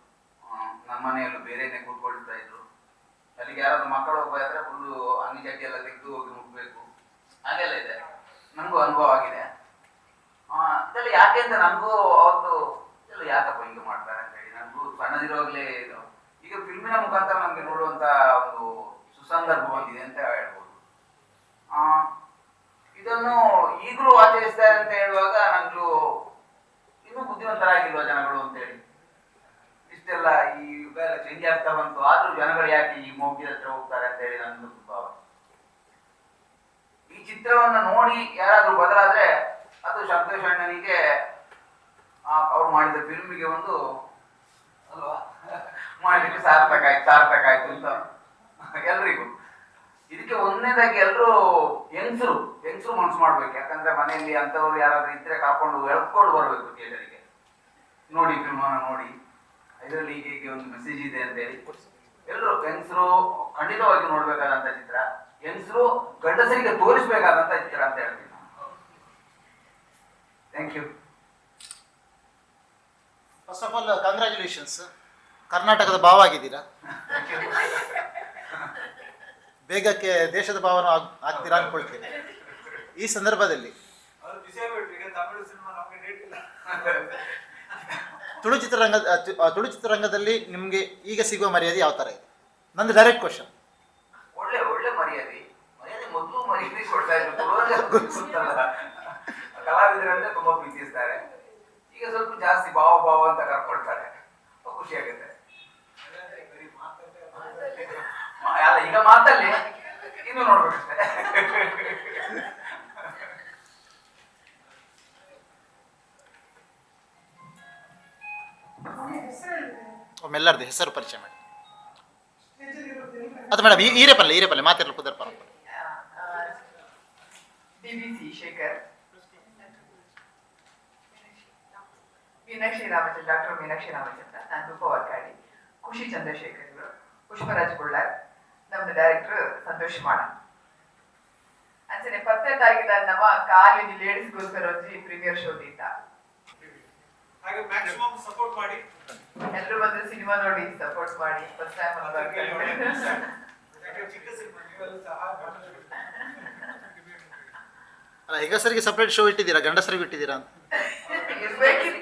ನಮ್ಮ ಮನೆಯಲ್ಲೂ ಬೇರೆನೆ ಕೂತ್ಕೊಳ್ತಾ ಇದ್ರು. ಅಲ್ಲಿಗೆ ಯಾರಾದ್ರೂ ಮಕ್ಕಳು ಹೋಗ್ಬೇಕಾದ್ರೆ ಫುಲ್ಲು ಅಂಗಿ ಚಡ್ಡಿ ಎಲ್ಲ ತೆಗೆದು ಹೋಗಿ ಮುಟ್ಬೇಕು ಹಾಗೆಲ್ಲ ಇದೆ. ನನಗೂ ಅನುಭವ ಆಗಿದೆ. ಇದೆಲ್ಲ ಯಾಕೆ ಅಂತ ನನಗೂ ಅವತ್ತು ಇದೆಲ್ಲ ಯಾಕಪ್ಪ ಹಿಂಗೆ ಮಾಡ್ತಾರೆ ಅಂತ ಹೇಳಿ. ನನಗೂ ಇದು. ಈಗ ಫಿಲ್ಮಿನ ಮುಖಾಂತರ ನಮಗೆ ನೋಡುವಂತ ಒಂದು ಸುಸಂದರ್ಭ ಬಂದಿದೆ ಅಂತ ಹೇಳ್ಬೋದು. ಆ, ಇದನ್ನು ಈಗಲೂ ಆಚರಿಸ್ತಾರೆ ಅಂತ ಹೇಳುವಾಗ ನನಗೂ ಇನ್ನೂ ಬುದ್ಧಿವಂತರಾಗಿಲ್ವ ಜನಗಳು ಅಂತ ಹೇಳಿ. ಇಷ್ಟೆಲ್ಲ ಈ ಯುಗ ಚೇಂಜ್ ಆಗ್ತಾ ಬಂತು. ಆದ್ರೂ ಜನಗಳು ಯಾಕೆ ಈ ಮೌಢ್ಯದ ಹತ್ರ ಹೋಗ್ತಾರೆ ಅಂತ ಹೇಳಿ ನನ್ನ ಭಾವ ಈ ಚಿತ್ರವನ್ನ ನೋಡಿ ಯಾರಾದ್ರೂ ಬದಲಾದ್ರೆ ಅದು ಸಂತೋಷ್ ಅಣ್ಣನಿಗೆ ಅವ್ರು ಮಾಡಿದ ಫಿಲ್ಮಿಗೆ ಒಂದು ಅಲ್ವಾ? (laughs) ಮಾಡಲಿಕ್ಕೆ ಸಾರ್ಥಕ ಆಯ್ತು ಸಾರ್ಥಕ ಆಯ್ತು ಅಂತ. ಎಲ್ರಿಗೂ. ಇದಕ್ಕೆ ಒಂದನೇದಾಗಿ ಎಲ್ಲರೂ ಹೆಂಗಸರು ಹೆಂಗಸರು ಮನ್ಸು ಮಾಡ್ಬೇಕು. ಯಾಕಂದ್ರೆ ಮನೆಯಲ್ಲಿ ಅಂತವ್ರು ಯಾರಾದ್ರೂ ಇದ್ರೆ ಕಾಪಾಡು ಎಳ್ಕೊಂಡು ಬರ್ಬೇಕು ಥಿಯೇಟರ್ಗೆ ನೋಡಿ ಫಿಲ್ಮನ ನೋಡಿ. ಇದರಲ್ಲಿ ಹೀಗೆ ಹೀಗೆ ಒಂದು ಮೆಸೇಜ್ ಇದೆ ಅಂತ ಹೇಳಿ ಎಲ್ಲರೂ ಹೆಂಗಸರು ಖಂಡಿತವಾಗಿ ನೋಡ್ಬೇಕಾದಂತ ಚಿತ್ರ. ಹೆಂಗಸರು ಗಂಡಸರಿಗೆ ತೋರಿಸ್ಬೇಕಾದಂತ ಚಿತ್ರ ಅಂತ ಹೇಳ್ತೀನಿ thank you first of all congratulations ಕರ್ನಾಟಕದ ಭಾವ ಆಗಿದ್ದೀರಾ? ಬೇಗಕ್ಕೆ ದೇಶದ ಭಾವನ ಆಗ್ ಆಗ್ತೀರಾ ಅನ್ಕೊಳ್ತೀನಿ. ಈ ಸಂದರ್ಭದಲ್ಲಿ ತುಳು ಚಿತ್ರರಂಗ ತುಳು ಚಿತ್ರರಂಗದಲ್ಲಿ ನಿಮಗೆ ಈಗ ಸಿಗುವ ಮರ್ಯಾದೆ ಯಾವ ಥರ ಇದೆ? ನಂದು ಡೈರೆಕ್ಟ್ ಕ್ವಶನ್ ಒಳ್ಳೆ ಒಳ್ಳೆ ಮರ್ಯಾದೆ. ಮರ್ಯಾದೆ ಮೊದಲು ಮರ್ಯಾದೆ ಕೊಡ್ತಾ ಇದ್ರು. ತುಳುವಲ್ಲಿ ಗೊತ್ತಲ್ಲ ಕಲಾವಿದರಂದ್ರೆ ತುಂಬಾ ಪ್ರೀತಿಸ್ತಾರೆ. ಈಗ ಸ್ವಲ್ಪ ಜಾಸ್ತಿ ಭಾವ ಭಾವ ಅಂತ ಕರ್ಕೊಳ್ತಾರೆ. ಖುಷಿ ಆಗುತ್ತೆ. ಅಲ್ಲ ಈಗ ಮಾತಲ್ಲಿ ಇನ್ನು ನೋಡ್ಬೇಕಷ್ಟೇ ಒಮ್ಮೆಲ್ಲರದ್ದು ಹೆಸರು ಪರಿಚಯ ಮಾಡಿ. ಅದು ಮೇಡಮ್ ಈ ಈರೇಪಲ್ಲ ಈರೇಪಲ್ಲ ಮಾತಿರಲ್ಲ ಕುದರ್ ಪರ D B C Shekhar. Meenakshi Ramachandra doctor Meenakshi Ramachandra ನಾನು ರೂಪವರ್ಕಾಡಿ ಖುಷಿ ಚಂದ್ರಶೇಖರ್ ಇವರು. ಪುಷ್ಪರಾಜ್ ಬುಳ್ಳಾರ್ ನಮ್ದು ಡೈರೆಕ್ಟರ್ ಸಂತೋಷ್ ಮಾಡ ಅಂಚನೆ ಪತ್ತೆ ತಾಗಿದ ನಮ್ಮ ಕಾಲೇಜ್ ಲೇಡೀಸ್ಗೋಸ್ಕರ ಒಂಜಿ ಪ್ರೀಮಿಯರ್ ಶೋ ದೀತ ಹಾಗೆ ಮ್ಯಾಕ್ಸಿಮಮ್ ಸಪೋರ್ಟ್ ಮಾಡಿ. ಎಲ್ಲರೂ ಬಂದು ಸಿನಿಮಾ ನೋಡಿ ಸಪೋರ್ಟ್ ಮಾಡಿ ಫಸ್ಟ್ ಟೈಮ್ ಚಿಕ್ಕ ಸಿನಿಮಾ ನೀವೆಲ್ಲ ಸಹ ಅಲ್ಲ ಹೆಗಸರಿಗೆ ಸಪ್ರೇಟ್ ಶೋ ಇಟ್ಟಿದ್ದೀರಾ? ಗಂಡಸರಿಗೆ ಇಟ್ಟಿದ್ದೀರಾ? ಅಂತ ಇರ್ಬೇಕಿತ್ತು